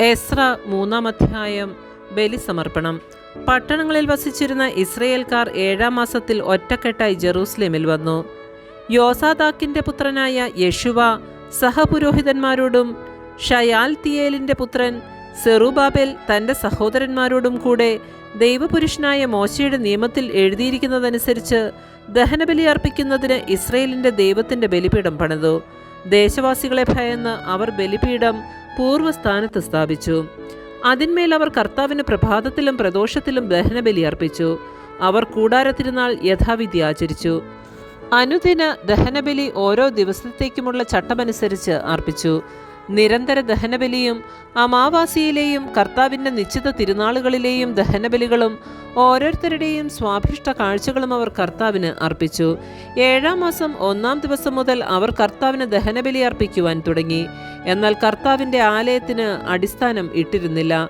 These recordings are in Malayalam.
എസ്ര മൂന്നാം അധ്യായം ബലിസമർപ്പണം. പട്ടണങ്ങളിൽ വസിച്ചിരുന്ന ഇസ്രയേൽക്കാർ ഏഴാം മാസത്തിൽ ഒറ്റക്കെട്ടായി ജെറൂസലേമിൽ വന്നു. യോസാദാക്കിന്റെ പുത്രനായ യശുവ സഹപുരോഹിതന്മാരോടും ഷയാൽ തിയേലിന്റെ പുത്രൻ സെറുബാബേൽ തന്റെ സഹോദരന്മാരോടും കൂടെ ദൈവപുരുഷനായ മോശയുടെ നിയമത്തിൽ എഴുതിയിരിക്കുന്നതനുസരിച്ച് ദഹനബലി അർപ്പിക്കുന്നതിന് ഇസ്രയേലിന്റെ ദൈവത്തിന്റെ ബലിപീഠം പണിതു. ദേശവാസികളെ ഭയന്ന് അവർ ബലിപീഠം പൂർവസ്ഥാനത്ത് സ്ഥാപിച്ചു. അതിന്മേൽ അവർ കർത്താവിന് പ്രഭാതത്തിലും പ്രദോഷത്തിലും ദഹനബലി അർപ്പിച്ചു. അവർ കൂടാരത്തിരുന്നാൾ യഥാവിധി ആചരിച്ചു. അനുദിന ദഹനബലി ഓരോ ദിവസത്തേക്കുമുള്ള ചട്ടമനുസരിച്ച് അർപ്പിച്ചു. നിരന്തര ദഹനബലിയും അമാവാസിയിലെയും കർത്താവിന്റെ നിശ്ചിത തിരുനാളുകളിലെയും ദഹനബലികളും ഓരോരുത്തരുടെയും സ്വാഭിഷ്ട കാഴ്ചകളും അവർ കർത്താവിന് അർപ്പിച്ചു. ഏഴാം മാസം ഒന്നാം ദിവസം മുതൽ അവർ കർത്താവിന് ദഹനബലി അർപ്പിക്കുവാൻ തുടങ്ങി. എന്നാൽ കർത്താവിന്റെ ആലയത്തിന് അടിസ്ഥാനം ഇട്ടിരുന്നില്ല.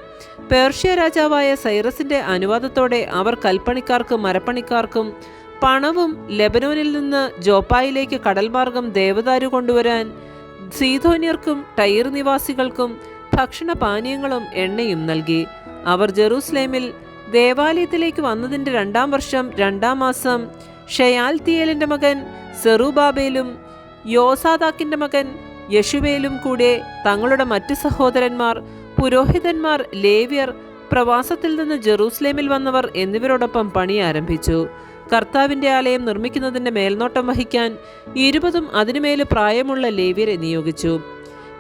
പേർഷ്യ രാജാവായ സൈറസിന്റെ അനുവാദത്തോടെ അവർ കൽപ്പണിക്കാർക്കും മരപ്പണിക്കാർക്കും പണവും ലെബനോനിൽ നിന്ന് ജോപ്പായിലേക്ക് കടൽമാർഗം ദേവദാരു കൊണ്ടുവരാൻ സീതോന്യർക്കും ടൈർ നിവാസികൾക്കും ഭക്ഷണപാനീയങ്ങളും എണ്ണയും നൽകി. അവർ ജെറൂസലേമിൽ ദേവാലയത്തിലേക്ക് വന്നതിന്റെ രണ്ടാം വർഷം രണ്ടാം മാസം ഷയാൽ തിയേലിന്റെ മകൻ സെറുബാബേലും യോസാദാക്കിന്റെ മകൻ യശുവേലും കൂടെ തങ്ങളുടെ മറ്റു സഹോദരന്മാർ പുരോഹിതന്മാർ ലേവ്യർ പ്രവാസത്തിൽ നിന്ന് ജെറൂസലേമിൽ വന്നവർ എന്നിവരോടൊപ്പം പണി ആരംഭിച്ചു. കർത്താവിന്റെ ആലയം നിർമ്മിക്കുന്നതിന്റെ മേൽനോട്ടം വഹിക്കാൻ ഇരുപതും അതിനുമേൽ പ്രായമുള്ള ലേവ്യരെ നിയോഗിച്ചു.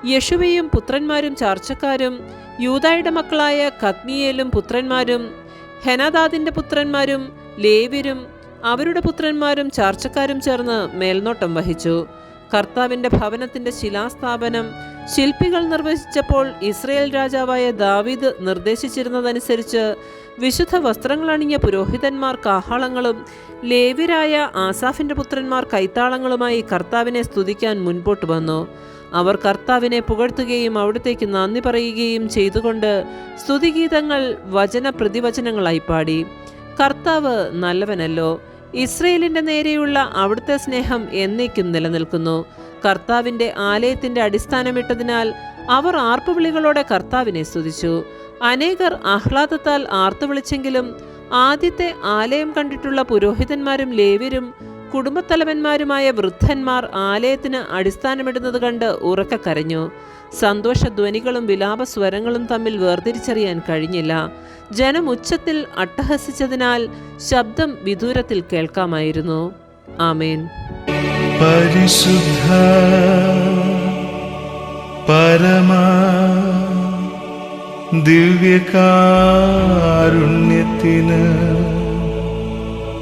യശുവയും പുത്രന്മാരും ചാർച്ചക്കാരും യൂതായുടെ മക്കളായ കത്മിയേലും പുത്രന്മാരും ഹെനദാദിന്റെ പുത്രന്മാരും ലേവ്യരും അവരുടെ പുത്രന്മാരും ചാർച്ചക്കാരും ചേർന്ന് മേൽനോട്ടം വഹിച്ചു. കർത്താവിന്റെ ഭവനത്തിന്റെ ശിലാസ്ഥാപനം ശില്പികൾ നിർവഹിച്ചപ്പോൾ ഇസ്രയേൽ രാജാവായ ദാവീദ് നിർദ്ദേശിച്ചിരുന്നതനുസരിച്ച് വിശുദ്ധ വസ്ത്രങ്ങളണിഞ്ഞ പുരോഹിതന്മാർ കാഹളങ്ങളും ലേവ്യരായ ആസാഫിന്റെ പുത്രന്മാർ കൈത്താളങ്ങളുമായി കർത്താവിനെ സ്തുതിക്കാൻ മുൻപോട്ട് വന്നു. അവർ കർത്താവിനെ പുകഴ്ത്തുകയും അവിടത്തേക്ക് നന്ദി പറയുകയും ചെയ്തുകൊണ്ട് സ്തുതിഗീതങ്ങൾ വചന പ്രതിവചനങ്ങളായി പാടി. കർത്താവ് നല്ലവനല്ലോ. ഇസ്രയേലിന്റെ നേരെയുള്ള അവിടുത്തെ സ്നേഹം എന്നേക്കും നിലനിൽക്കുന്നു. കർത്താവിന്റെ ആലയത്തിന്റെ അടിസ്ഥാനമിട്ടതിനാൽ അവർ ആർപ്പുവിളികളോടെ കർത്താവിനെ സ്തുതിച്ചു. അനേകർ ആഹ്ലാദത്താൽ ആർത്തുവിളിച്ചെങ്കിലും ആദ്യത്തെ ആലയം കണ്ടിട്ടുള്ള പുരോഹിതന്മാരും ലേവ്യരും കുടുംബത്തലവന്മാരുമായ വൃദ്ധന്മാർ ആലയത്തിന് അടിസ്ഥാനമിടുന്നത് കണ്ട് ഉറക്ക കരഞ്ഞു സന്തോഷധ്വനികളും വിലാപസ്വരങ്ങളും തമ്മിൽ വേർതിരിച്ചറിയാൻ കഴിഞ്ഞില്ല. ജനം ഉച്ചത്തിൽ അട്ടഹസിച്ചതിനാൽ ശബ്ദം വിദൂരത്തിൽ കേൾക്കാമായിരുന്നു. ആമേൻ. പരിശുദ്ധ പരമാ ദിവ്യകാരുണ്യത്തിന്